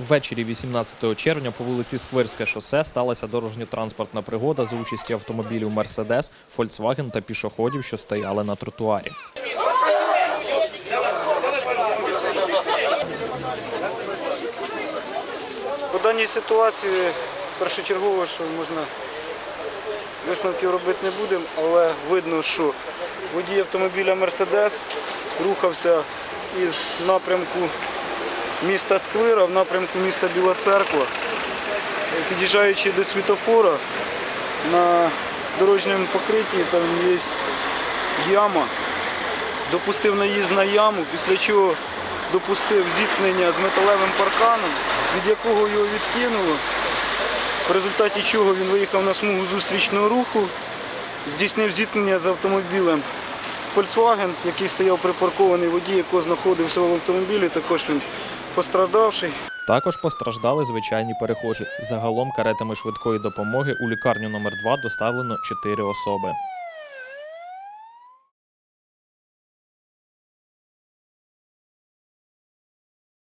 Ввечері 18 червня по вулиці Сквирське шосе сталася дорожньо-транспортна пригода за участі автомобілів Мерседес, Фольксваген та пішоходів, що стояли на тротуарі. По даній ситуації першочергово, що можна висновків робити не будемо, але видно, що водій автомобіля Мерседес рухався із напрямку міста Сквира в напрямку міста Біла Церква. Під'їжджаючи до світофора на дорожньому покритті там є яма, допустив наїзд на яму, після чого допустив зіткнення з металевим парканом, від якого його відкинуло, в результаті чого він виїхав на смугу зустрічного руху, здійснив зіткнення з автомобілем Volkswagen, який стояв припаркований водій, якого знаходився в автомобілі, також він пострадавший. Також постраждали звичайні перехожі. Загалом каретами швидкої допомоги у лікарню номер 2 доставлено 4 особи.